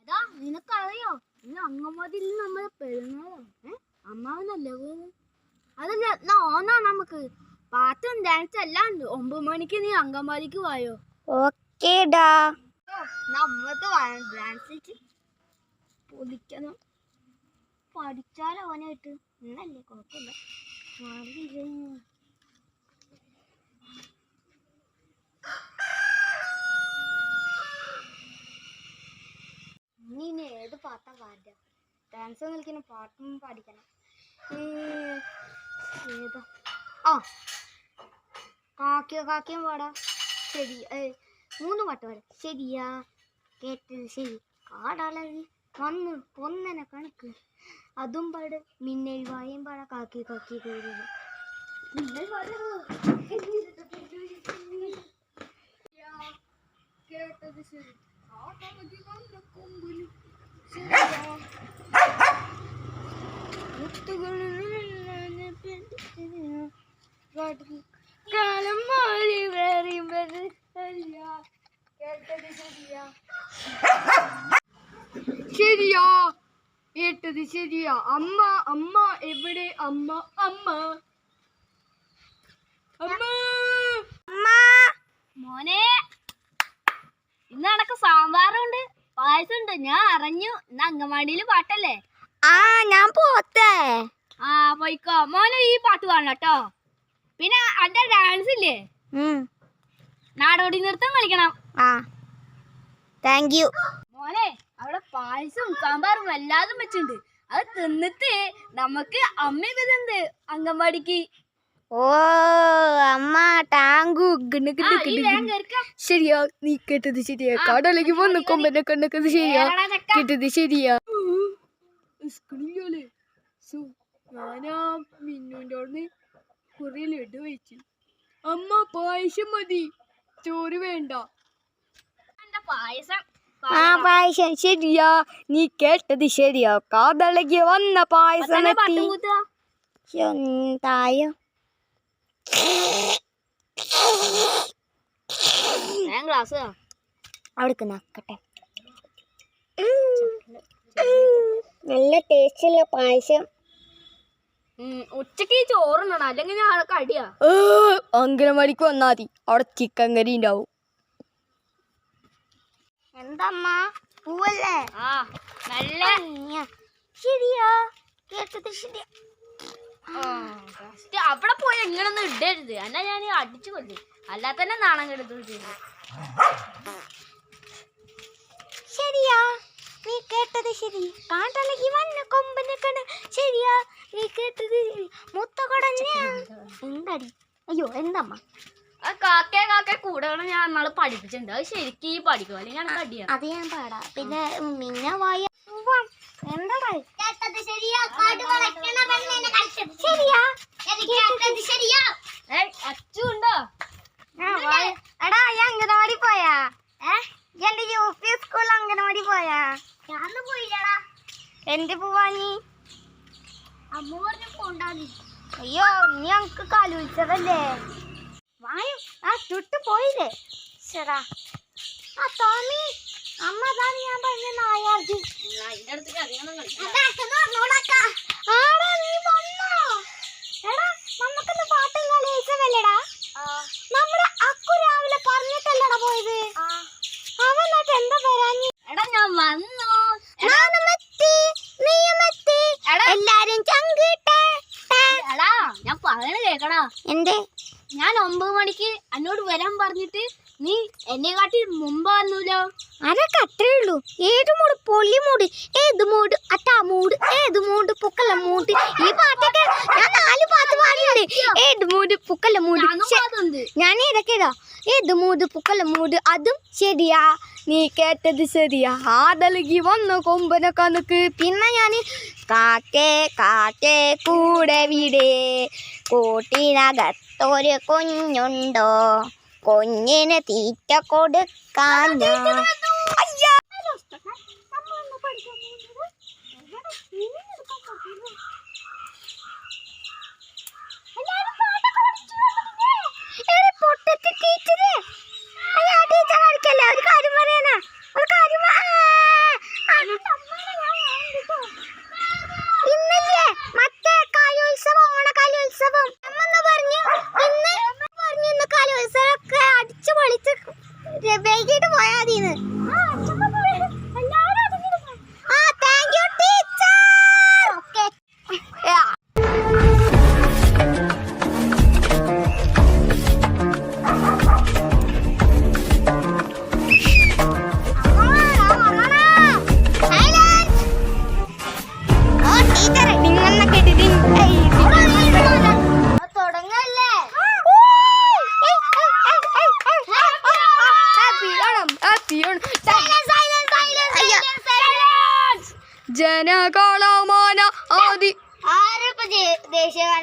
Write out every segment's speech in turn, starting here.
എടാ നിനക്കറിയോ? ഇന്ന് അങ്കമാതിയിൽ നമ്മൾ പെരുന്നാളാണ്. ഏ? അമ്മാവനല്ലേ അതല്ല എന്നാ ഓന്നാ നമുക്ക്? പാട്ടും ഡാൻസ് എല്ലാം ഉണ്ട്. ഒമ്പത് മണിക്ക് നീ അങ്കമാലിക്ക് വായോ? ഓക്കേടാ. നമ്മക്ക് ഡാൻസ് പൊതിക്കണം. പഠിച്ചാലോ അവനായിട്ട് ഇന്നല്ലേ കുഴപ്പമില്ല. പാട്ടാ. പാടുക ഡാൻസ് കളിക്കുന്ന പാട്ടും പാടിക്കണം. ഏതാ? ആ കാക്കിയോ കാക്കിയും പാടാ. ശരി മൂന്ന് പാട്ട് പാടാം. ശരിയാ കേട്ടത് ശരി. കാടാളി വന്ന് പൊന്നനെ കണക്ക്. അതും പാട്. മിന്നൽ വായും പാടാ. കാക്കി കാക്കി. ശരിയാ, കേട്ടത് ശരി. കാടളവി വന്ന കൊമ്പിൽ കാലം മാറി വേറിയുമ്പോൾ ശരിയാ. കേട്ടത് ശരിയാ. അമ്മ അമ്മ എവിടെ? അമ്മ അമ്മ. അമ്മ. മോനെ ഇന്ന് അടക്കം സാമ്പാറുണ്ട്. പായസമുണ്ട്? ഞാൻ അറിഞ്ഞു. ഇന്ന് അങ്കമാടിയിൽ പാട്ടല്ലേ? ആ ഞാൻ പോത്തേ. ആ പോയിക്കോ. മോനെ ഈ പാട്ട് പാടണം കേട്ടോ. പിന്നെ അന്റെ ഡാൻസ് ഇല്ലേ? നാടോടി നൃത്തം കളിക്കണം. ആ. താങ്ക് യു മോനെ അവിടെ പായസവും സാമ്പാറും എല്ലാതും വെച്ചിണ്ട് അത് തിന്നിട്ട് നമുക്ക് അമ്മ വരുന്നുണ്ട് ഗിണ് ശരിയാ നീ കേട്ടത് ശരിയാ. കടലേക്ക് വന്ന് കേറി, കൊമ്പനെ കണ്ണക്കത് ശരിയാ. സ്കൂളിലെ സോ ഞാനാ മിന്നുന്റെ അവിടെ കുറേ ലഡു വെച്ചു. അമ്മ പായസം മതി. ചോറ് വേണ്ട. ആ പായസം ശരിയാ. നീ കേട്ടത് ശരിയാ. കാതളകി വന്ന പായസം തായോ? ഞാൻ ഗ്ലാസ് അവിടേക്ക് നക്കട്ടെ നല്ല ടേസ്റ്റുള്ള പായസം. ഉച്ചയ്ക്ക് ചോറുണ്ടണം അല്ലെങ്കിൽ ഞാൻ കടിയാ. അങ്കനവാടിക്ക് വന്നാ മതി. അവിടെ ചിക്കൻ കറി ഉണ്ടാവും. എന്തമ്മ? പൂവല്ലേ? ആ നല്ല ശരിയാ. കേട്ടത് ശരിയാ. അവിടെ പോയി എങ്ങനൊന്നും ഇടരുത്. എന്നാ ഞാൻ അടിച്ചു കൊല്ലു. അല്ലാതെ തന്നെ നാണം കെടുത്തു ശരിയാ. നീ കേട്ടത് ശരി. കാട്ടലകി വന്ന കൊമ്പനെ കണ ശരിയാ. നീ കേട്ടത് ശരി. മുത്ത കൊടഞ്ഞ. എന്താടി? അയ്യോ എന്തമ്മ? കാക്കേ കാക്കേ കൂടെ ഞാൻ നാളെ പഠിപ്പിച്ചിട്ടുണ്ട്. അത് ശരിക്കും ഈ പഠിക്കും അല്ലെങ്കിൽ ഞാൻ കടിയാ. അത് ഞാൻ പാടാ. പിന്നെ മിന്ന വായ ഉണ്ടോ? എടാ ഞാൻ അംഗനവാടി പോയാ? എന്റെ യു പി സ്കൂൾ അംഗനവാടി പോയാ? ഞാൻ പോയില്ലടാ. എന്ത് പോവാനി അമ്മ പറഞ്ഞു പോണ്ടാന്ന്. അയ്യോ നീ ഞങ്ങക്ക് കാലുത്സവല്ലേ വായു. ആ ചുട്ടു പോയില്ലേ? ശരാ ആ ടോമി അമ്മ അതാണ് ഞാൻ പറഞ്ഞ നായാർജി അതിന്റെ അടുത്ത് അറിയണം കളിക്കാം ആടാ നീ വന്നോ. എടാ നമുക്കിന്ന് പാട്ടും കളിച്ചതല്ലേടാ നമ്മുടെ അക്കു രാവിലെ പറഞ്ഞിട്ടല്ലടാ പോയത്? അവൻ എന്നിട്ട് എന്താ വരാഞ്ഞി? എടാ ഞാൻ വന്നു. എല്ലാരും ചങ്കിട്ടെ. എടാ ഞാൻ പറയണ കേക്കടാ. എന്തേ? ഞാൻ ഒമ്പത് മണിക്ക് എന്നോട് വരാൻ പറഞ്ഞിട്ട് നീ എന്നെ കാട്ടി മുമ്പ് വന്നൂലോ? അതൊക്കെ അത്രേ ഉള്ളൂ. ഏത് മൂട്? പൊള്ളി മൂട്. ഏത് മൂട്? അത്താ മൂട്. ഏത് മൂട്? പുക്കല മൂട്. ഈ പാട്ടൊക്കെ ഞാൻ നാല് പാട്ട് പാടിയുണ്ട് ഏത് മൂട്? പുക്കല മൂട്. ഞാൻ ഇതൊക്കെ ഇതാ? ഏത് മൂട്? പുക്കല മൂട്. അതും ശരിയാ. നീ കേട്ടത് ശരിയാ. ആദലകി വന്ന കൊമ്പന കണക്ക്. പിന്നെ ഞാൻ കാക്കേ കാക്കേ കൂടെ വിടേ. കൂട്ടിനകത്തൊരു കുഞ്ഞുണ്ടോ? കുഞ്ഞിന് തീറ്റ കൊടുക്കാൻ തീറ്റ പൊട്ടത്തി ടീച്ചറെ.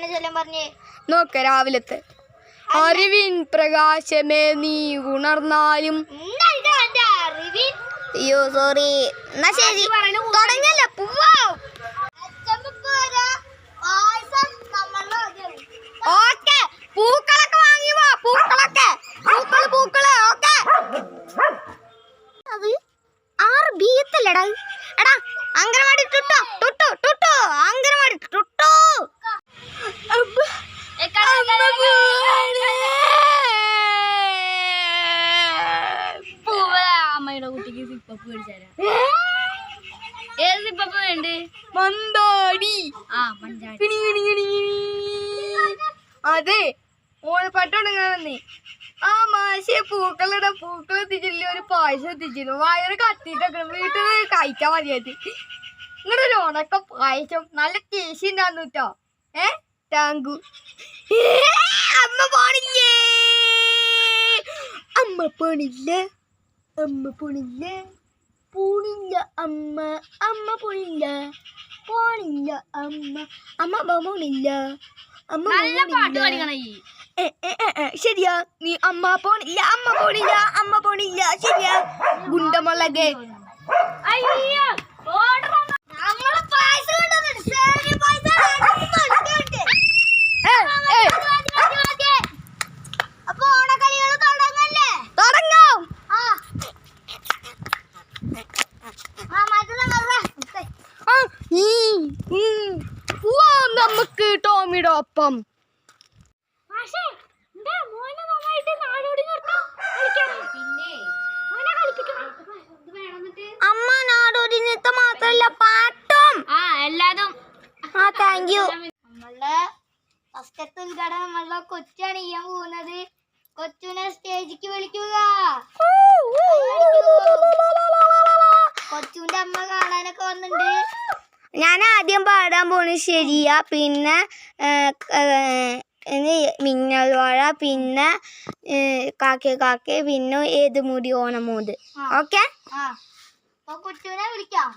ദേശീയ പറഞ്ഞ് നോക്ക രാവിലത്തെ. അറിവിൻ പ്രകാശമേ നീ ഉണർന്നാലും. അയ്യോ സോറി എന്നാ ശരി. തുടങ്ങല്ല ഓക്കെ. പൂക്കളൊക്കെ വാങ്ങി വാ. പൂക്കളൊക്കെ. പൂക്കൾ പൂക്കൾ. ഓക്കെ. അത് ആറ് ബി എത്തല്ലടാ എടാ? അങ്കനവാടി ടുട്ടോ ഏത് സിപ്പപ്പ് വേണ്ടേ? മന്ദാടി. ആ മഞ്ചാടി കിണി കിണി കിണി കിണി. അതെ ഓൾ പട്ടുണ്ടെങ്കിൽ ആ മാശിയെ പൂക്കളുടെ പൂക്കൾ എത്തിച്ചില്ല ഒരു പായസം എത്തിച്ചിരുന്നു വയറ് കത്തിട്ടൊക്കെ വീട്ടിൽ കഴിക്കാൻ മതിയായിട്ട്. നിങ്ങളുടെ ഒരു ഉണക്ക പായസം. നല്ല ടേസ്റ്റ് ഉണ്ടാന്നു കേട്ടോ ഏ? ടാങ്കു. അമ്മ പോണില്ലേ? അമ്മ പോണില്ലേ? അമ്മ പോണില്ലേ? പോണില്ല അമ്മ. അമ്മ പോണില്ല. പോണില്ല അമ്മ. അമ്മ പോണില്ല. അമ്മ നല്ല പാട്ട് ഏ, ശരിയാ. നീ അമ്മ പോണില്ല അമ്മ പോണില്ല അമ്മ പോണില്ല. ശരിയാ. ഗുണ്ടമുളക്. അയ്യോ ഓർഡർ നമ്മളെ പായസം കൊണ്ടുവന്നിട്ട് സേമിയ പായസം അടിപൊളിയായിട്ട്. ഏ, ഏ, അപ്പൊ ഓണക്കളികൾ തുടങ്ങല്ലേ തുടങ്ങാം ആ ആ മറ്റേ ആ, ഈ, ഉം. പോവാം നമുക്ക് ടോമിയുടെ ഒപ്പം. അമ്മ നാടോടി നൃത്തം മാത്രല്ല പാട്ടും. ആ എല്ലാതും. ആ താങ്ക് യു നമ്മളുടെ ഫസ്റ്റത്തെ ഉദ്ഘാടനം നമ്മളുടെ കൊച്ചാണ് ചെയ്യാൻ പോകുന്നത്. കൊച്ചുനെ സ്റ്റേജിക്ക് വിളിക്കുക പാടാൻ ശരിയ പിന്നെ മിന്നൽ വാഴ പിന്നെ കാക്കെ കാക്കെ പിന്നെ ഏത് മുടി ഓണമൂത്. ഓക്കെ കൊച്ചുനെ വിളിക്കാം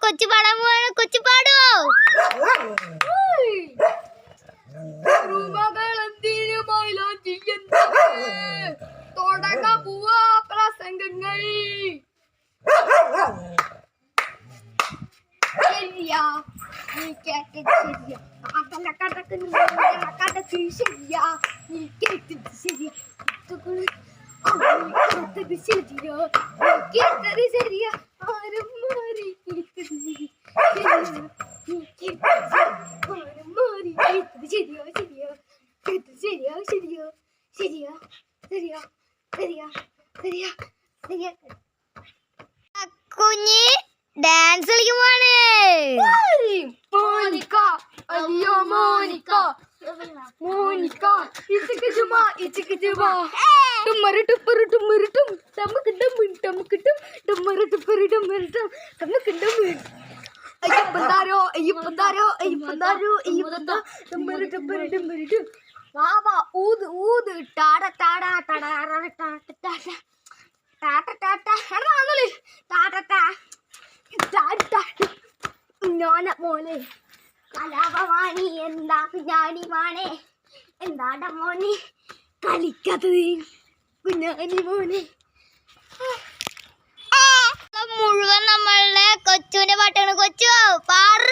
കൊച്ചു പാടാൻ പോവാണ് കൊച്ചു പാടുവോ തുടങ്ങാൻ പോവാ ശരിയാ നീ കേട്ടത് ശരിയാ കടല കടക്കുന്നു കടക്ക് ശരിയാ നീ കേട്ടത് ശരിയാ കുത്തുകൾ കേട്ടത് ശരിയാ നീ കേട്ടത് ശരിയാ ആരും മാറി കേട്ടത് ശരി ശരിയാ നീ കേട്ടത് ശരി ആരും മാറി കേട്ടത് ശരിയാ ശരിയാ കേട്ടത് ശരിയാ ശരിയാ ശരിയാ ശരിയാ ശരിയാ ശരിയാ ശരിയാ കുഞ്ഞി ഡാൻസ് കളിക്കുമ്പോണ് മോനിക്ക അയ്യോ മോനിക്ക മോനിക്ക ഇച്ചിക്ക് ചുമ ഇച്ചിക്ക് ചുമ ടുമ്മറ് ടുപ്പറ് ടുമ്മറ് ടും ടമ്മക്ക് ഡമ്മ് ടമ്മക്ക് ടും ടുമ്മറ് ടുപ്പറ് ടുമ്മറ് ടും ടമ്മക്ക് ഡമ്മ് അയ്യപ്പന്താരോ അയ്യപ്പന്താരോ അയ്യപ്പന്താരോ അയ്യപ്പന്താ ടുമ്മറ് ടുപ്പറ് ടുമ്മറ് ടും വാ വാ ഊത് ഊത് ടാട ടാട ടാട ടാട ടാട ടാട ടാട എടാ വന്നോളി ടാട ടാ ടാട ടാട ഞാന മോനെ. കലാപമാണി എന്താ കുഞ്ഞാണി മാണേ എന്താട മോനെ? കളിക്കാത്തത് കുഞ്ഞാനി മോനെ. മുഴുവൻ നമ്മളുടെ കൊച്ചുവിന്റെ പാട്ടാണ് കൊച്ചു. പാറ.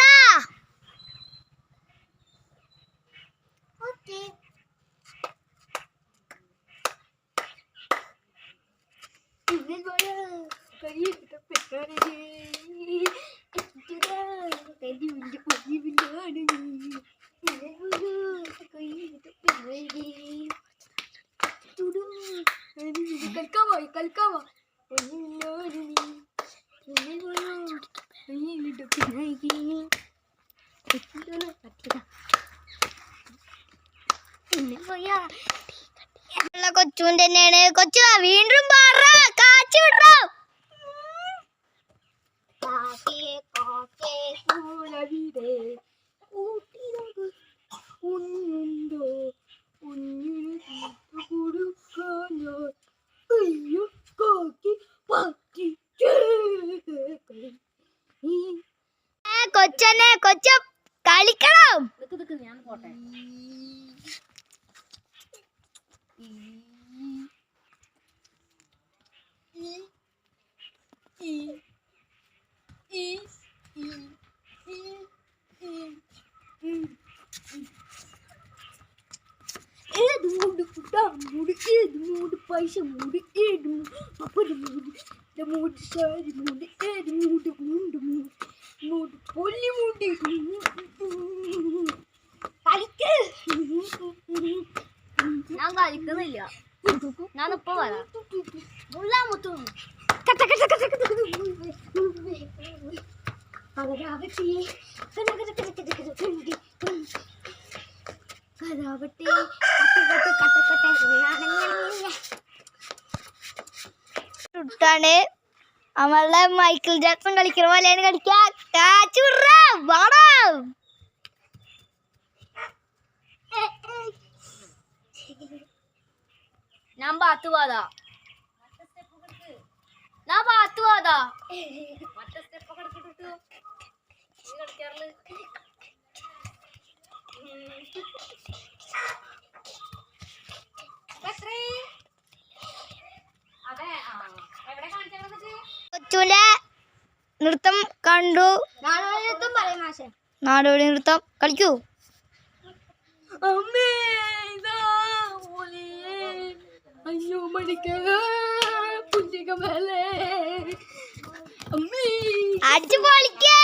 കൊച്ചുവിൻ തന്നെയാണ്. കൊച്ചു വീണ്ടും പാറ കാച്ചു വിട്ടോ. കാക്കേ കാക്കേ കൂടവിടെ കൂട്ടിനക് ഉന്നുണ്ടോ കുഞ്ഞിന് തീറ്റ കൊടുക്കാനോ മോനെ കൊച്ച കളിക്കണം. ഞാൻ പോട്ടെ. ഏത് മൂട് കുട്ടാ? മൂട് ഏത് മൂട്? പൈസ മൂട് ഏത് മൂട്? പപ്പയുടെ മൂട് മൂട് സാരി മൂട് ഏത് മൂട്? മൂണ്ട് മൂട്. പൊല്ലി മൂട്ടി കളിക്ക്. ഞാൻ കളിക്കുന്നില്ല. ഞാനിപ്പോ വരാം. മുള്ളാമുത്തും. കലരാവട്ടെ കലാവട്ടെ കട്ട കട്ട കട്ട് ാണ് നമ്മളെ മൈക്കിൾ ജാക്സൺ കളിക്കുന്ന പോലെയാണ് കളിക്കാൻ. ഞാൻ പാത്ത് പോതാ ഞാൻ പാത്ത് പോതാ മറ്റേ സ്റ്റെപ്പ് കളിക്കാറില്ല എവിടെ നൃത്തം കണ്ടു. നാടോടി നൃത്തം കളിക്കൂ. അയ്യോ മണിക്ക അടിച്ചു പൊളിക്കേ.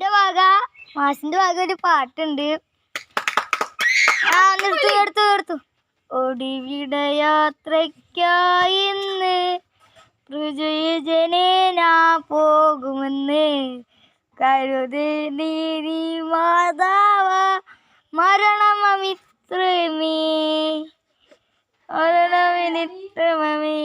എന്റെ വക മാസിന്റെ വക ഒരു പാട്ടുണ്ട്. ആ നിർത്തു എടുത്തു എടുത്തു ഒടിവിട യാത്രക്കായിന്ന് ൃജയജനാ പ്രജയജനേനാ പോകുമെന്ന്. കരുത് നീതി മാതാവ മരണമമിത്രമേ. മരണമിത്രമേ